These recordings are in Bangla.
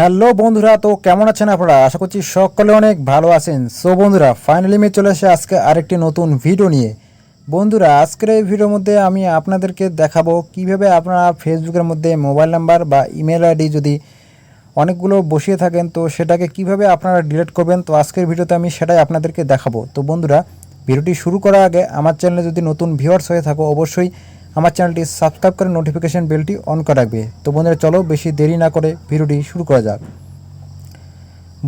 হ্যালো বন্ধুরা, তো কেমন আছেন আপনারা? আশা করছি সকলে অনেক ভালো আছেন। সো বন্ধুরা ফাইনালি মে চলে আসে আজকে আরেকটি নতুন ভিডিও নিয়ে। বন্ধুরা, আজকের এই ভিডিওর মধ্যে আমি আপনাদেরকে দেখাবো কীভাবে আপনারা ফেসবুকের মধ্যে মোবাইল নাম্বার বা ইমেল আইডি যদি অনেকগুলো বসিয়ে থাকেন, তো সেটাকে কীভাবে আপনারা ডিলিট করবেন, তো আজকের ভিডিওতে আমি সেটাই আপনাদেরকে দেখাবো। তো বন্ধুরা ভিডিওটি শুরু করার আগে আমার চ্যানেলে যদি নতুন ভিউয়ার্স হয়ে থাকো, অবশ্যই আমার চ্যানেলটি সাবস্ক্রাইব করে নোটিফিকেশান বেলটি অন করে রাখবে। তো বন্ধুরা, চলো বেশি দেরি না করে ভিডিওটি শুরু করা যাক।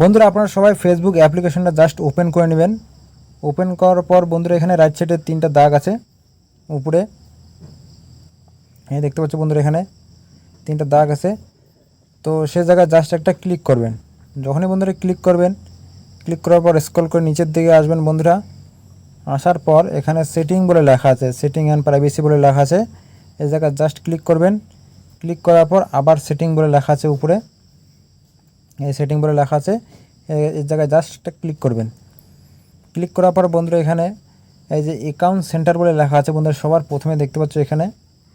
বন্ধুরা, আপনারা সবাই ফেসবুক অ্যাপ্লিকেশনটা জাস্ট ওপেন করে নেবেন। ওপেন করার পর বন্ধুরা, এখানে রাইট সাইডে তিনটা দাগ আছে উপরে। এই দেখতে পাচ্ছ বন্ধুরা, এখানে তিনটা দাগ আছে। তো সে জায়গায় জাস্ট একটা ক্লিক করবেন। যখনই বন্ধুরা ক্লিক করবেন ক্লিক করার পর স্ক্রল করে নিচের দিকে আসবেন বন্ধুরা। আসার পর এখানে সেটিং বলে লেখা আছে সেটিং অ্যান্ড প্রাইভেসি বলে লেখা আছে। এই জায়গায় জাস্ট ক্লিক করবেন। ক্লিক করার পর আবার সেটিং বলে লেখা আছে উপরে। এই সেটিং বলে লেখা আছে এই জায়গায় জাস্ট ক্লিক করবেন। ক্লিক করার পর বন্ধুরা এখানে এই যে অ্যাকাউন্ট সেন্টার বলে লেখা আছে, বন্ধুরা সবার প্রথমে দেখতে পাচ্ছ এখানে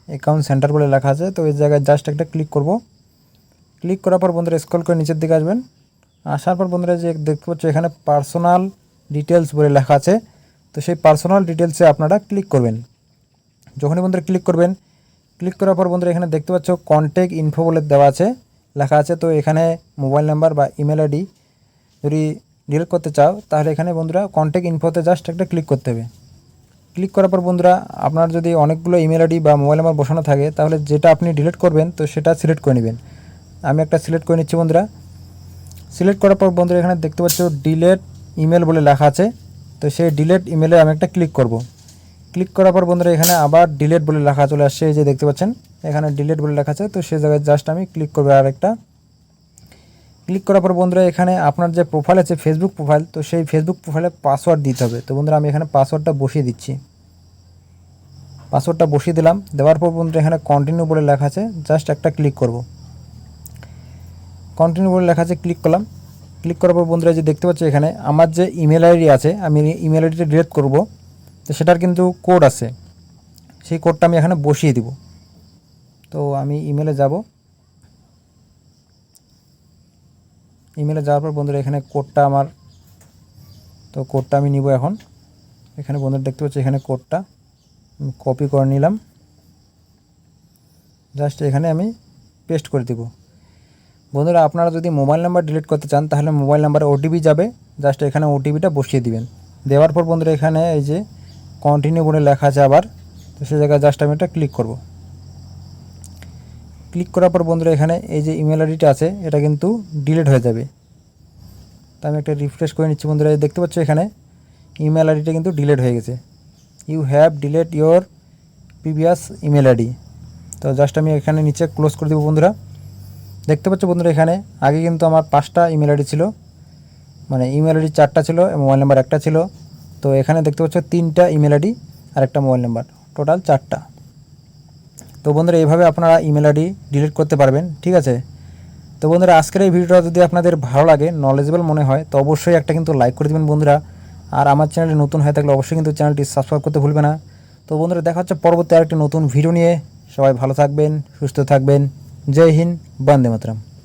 অ্যাকাউন্ট সেন্টার বলে লেখা আছে, তো এই জায়গায় জাস্ট একটা ক্লিক করব। ক্লিক করার পর বন্ধুরা স্ক্রল করে নিচের দিকে আসবেন। আসার পর বন্ধুরা যে দেখতে পাচ্ছ এখানে পার্সোনাল ডিটেলস বলে লেখা আছে। তো সেই পার্সোনাল ডিটেলসে আপনারা ক্লিক করবেন। যখনই বন্ধুরা ক্লিক করবেন ক্লিক করার পর বন্ধুরা এখানে দেখতে পাচ্ছ কন্ট্যাক্ট ইনফো বলে দেওয়া আছে। লেখা আছে, তো এখানে মোবাইল নাম্বার বা ইমেল আইডি যদি ডিলিট করতে চাও, তাহলে এখানে বন্ধুরা কন্ট্যাক্ট ইনফোতে জাস্ট একটা ক্লিক করতে হবে। ক্লিক করার পর বন্ধুরা আপনার যদি অনেকগুলো ইমেল আইডি বা মোবাইল নাম্বার বসানো থাকে, তাহলে যেটা আপনি ডিলিট করবেন, তো সেটা সিলেক্ট করে নেবেন। আমি একটা সিলেক্ট করে নিচ্ছি বন্ধুরা। সিলেক্ট করার পর বন্ধুরা এখানে দেখতে পাচ্ছ ডিলেট ইমেল বলে লেখা আছে। তো সেই ডিলেট ইমেলে আমি একটা ক্লিক করব। ক্লিক করার পর বন্ধুরা এখানে আবার ডিলেট বলে লেখা চলে আসছে, এই যে দেখতে পাচ্ছেন, এখানে ডিলেট বলে লেখা আছে, তো সেই জায়গায় জাস্ট আমি ক্লিক করব আর একটা ক্লিক করার পর বন্ধুরা এখানে আপনার যে প্রোফাইল আছে ফেসবুক প্রোফাইল তো সেই ফেসবুক প্রোফাইলে পাসওয়ার্ড দিতে হবে। তো বন্ধুরা আমি এখানে পাসওয়ার্ডটা বসিয়ে দিচ্ছি। পাসওয়ার্ডটা বসিয়ে দিলাম, দেওয়ার পর বন্ধুরা এখানে কন্টিনিউ বলে লেখা আছে জাস্ট একটা ক্লিক করব। কন্টিনিউ বলে লেখা আছে ক্লিক করলাম। ক্লিক করার পর বন্ধুরা যে দেখতে পাচ্ছি এখানে, আমার যে ইমেল আইডি আছে, আমি ইমেল আইডিটা ডিলিট করব। তো সেটার কিন্তু কোড আছে। সেই কোডটা আমি এখানে বসিয়ে দিব। তো আমি ইমেলে যাব। ইমেলে যাওয়ার পর বন্ধুরা এখানে কোডটা আমার, তো কোডটা আমি নিব এখন। এখানে বন্ধুরা দেখতে পাচ্ছি এখানে কোডটা কপি করে নিলাম। জাস্ট এখানে আমি পেস্ট করে দেব। বন্ধুরা, আপনারা যদি মোবাইল নাম্বার ডিলিট করতে চান, তাহলে মোবাইল নাম্বারে ওটিপি যাবে। জাস্ট এখানে ওটিপিটা বসিয়ে দিবেন। দেওয়ার পর বন্ধুরা, এখানে এই যে কন্টিনিউ বলে লেখা আছে আবার, তো সেই জায়গায় জাস্ট আমি এটা ক্লিক করব। ক্লিক করার পর বন্ধুরা, এখানে এই যে ইমেল আইডিটা আছে, এটা কিন্তু ডিলিট হয়ে যাবে। তো আমি একটা রিফ্রেশ করে নিচ্ছি বন্ধুরা দেখতে পাচ্ছ এখানে ইমেল আইডিটা কিন্তু ডিলিট হয়ে গেছে। You have delete your previous email ID তো জাস্ট আমি এখানে নিচে ক্লোজ করে দেবো বন্ধুরা। দেখতে পাচ্ছ বন্ধুরা এখানে? আগে কিন্তু আমার পাঁচটা ইমেল আইডি ছিল। মানে ইমেল আইডি চারটা ছিল মোবাইল নাম্বার একটা ছিল। তো এখানে দেখতে পাচ্ছ তিনটা ইমেল আইডি আর একটা মোবাইল নাম্বার। টোটাল চারটা। তো বন্ধুরা এইভাবে আপনারা ইমেল আইডি ডিলিট করতে পারবেন, ঠিক আছে? তো বন্ধুরা আজকের এই ভিডিওটা যদি আপনাদের ভালো লাগে নলেজেবল মনে হয়, তো অবশ্যই একটা কিন্তু লাইক করে দেবেন বন্ধুরা। আর আমার চ্যানেলে নতুন হয়ে থাকলে অবশ্যই কিন্তু চ্যানেলটি সাবস্ক্রাইব করতে ভুলবে না। তো বন্ধুরা দেখা হচ্ছে পরবর্তী আরেকটি নতুন ভিডিও নিয়ে। সবাই ভালো থাকবেন, সুস্থ থাকবেন। जय हिंद वंदे मातरम।